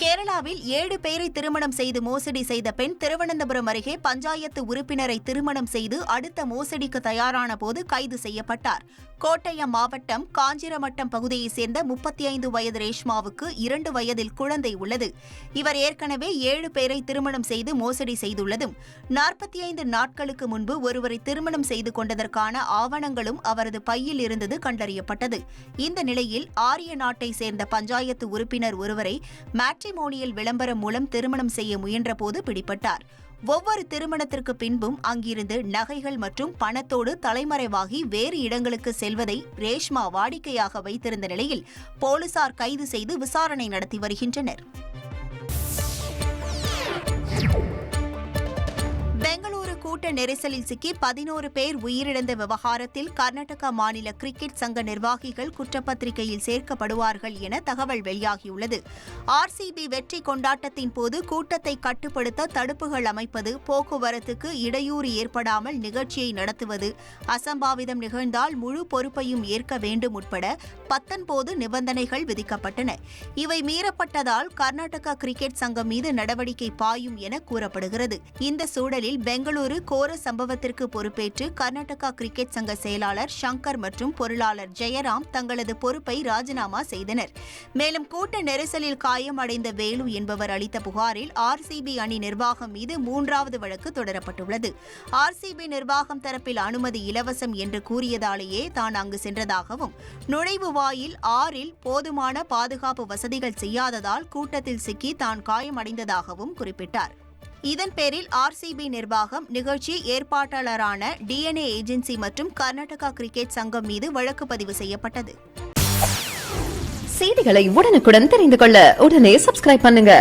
கேரளாவில் ஏழு பேரை திருமணம் செய்து மோசடி செய்த பெண் திருவனந்தபுரம் அருகே பஞ்சாயத்து உறுப்பினரை திருமணம் செய்து அடுத்த மோசடிக்கு தயாரான போது கைது செய்யப்பட்டார். கோட்டயம் மாவட்டம் காஞ்சிரமட்டம் பகுதியைச் சேர்ந்த முப்பத்தி ஐந்து வயது ரேஷ்மாவுக்கு இரண்டு வயதில் குழந்தை உள்ளது. இவர் ஏற்கனவே ஏழு பேரை திருமணம் செய்து மோசடி செய்துள்ளதும் நாற்பத்தி ஐந்து நாட்களுக்கு முன்பு ஒருவரை திருமணம் செய்து கொண்டதற்கான ஆவணங்களும் அவரது பையில் இருந்தது கண்டறியப்பட்டது. இந்த நிலையில் ஆரிய நாட்டை சேர்ந்த பஞ்சாயத்து உறுப்பினர் ஒருவரை மேட்ரிமோனியல் விளம்பரம் மூலம் திருமணம் செய்ய முயன்றபோது பிடிபட்டார். ஒவ்வொரு திருமணத்திற்கு பின்பும் அங்கிருந்து நகைகள் மற்றும் பணத்தோடு தலைமறைவாகி வேறு இடங்களுக்கு செல்வதை ரேஷ்மா வாடிக்கையாக வைத்திருந்த நிலையில் போலீசார் கைது செய்து விசாரணை நடத்தி வருகின்றனர். கூட்ட நெரிசலில் சிக்கி பதினோரு பேர் உயிரிழந்த விவகாரத்தில் கர்நாடக மாநில கிரிக்கெட் சங்க நிர்வாகிகள் குற்றப்பத்திரிகையில் சேர்க்கப்படுவார்கள் என தகவல் வெளியாகியுள்ளது. ஆர்சிபி வெற்றி கொண்டாட்டத்தின் போது கூட்டத்தை கட்டுப்படுத்த தடுப்புகள் அமைப்பது போக்குவரத்துக்கு இடையூறு ஏற்படாமல் நிகழ்ச்சியை நடத்துவது அசம்பாவிதம் நிகழ்ந்தால் முழு பொறுப்பையும் ஏற்க வேண்டும் உட்பட பத்தொன்பது நிபந்தனைகள் விதிக்கப்பட்டன. இவை மீறப்பட்டதால் கர்நாடகா கிரிக்கெட் சங்கம் மீது நடவடிக்கை பாயும் என கூறப்படுகிறது. இந்த சூழலில் பெங்களூரு கோர சம்பவத்திற்கு பொறுப்பேற்று கர்நாடகா கிரிக்கெட் சங்க செயலாளர் சங்கர் மற்றும் பொருளாளர் ஜெயராம் தங்களது பொறுப்பை ராஜினாமா செய்தனர். மேலும் கூட்ட நெரிசலில் காயமடைந்த வேலு என்பவர் அளித்த புகாரில் ஆர்சிபி அணி நிர்வாகம் மீது மூன்றாவது வழக்கு தொடரப்பட்டுள்ளது. ஆர்சிபி நிர்வாகம் தரப்பில் அனுமதி இலவசம் என்று கூறியதாலேயே தான் அங்கு சென்றதாகவும் நுழைவு வாயில் ஆறில் போதுமான பாதுகாப்பு வசதிகள் செய்யாததால் கூட்டத்தில் சிக்கி தான் காயமடைந்ததாகவும் குறிப்பிட்டார். இதன் பேரில் ஆர்சிபி நிர்வாகம் நிகழ்ச்சி ஏற்பாட்டாளரான டிஎன்ஏ ஏஜென்சி மற்றும் கர்நாடகா கிரிக்கெட் சங்கம் மீது வழக்கு பதிவு செய்யப்பட்டது. செய்திகளை உடனுக்குடன் தெரிந்து கொள்ள உடனே சப்ஸ்கிரைப் பண்ணுங்க.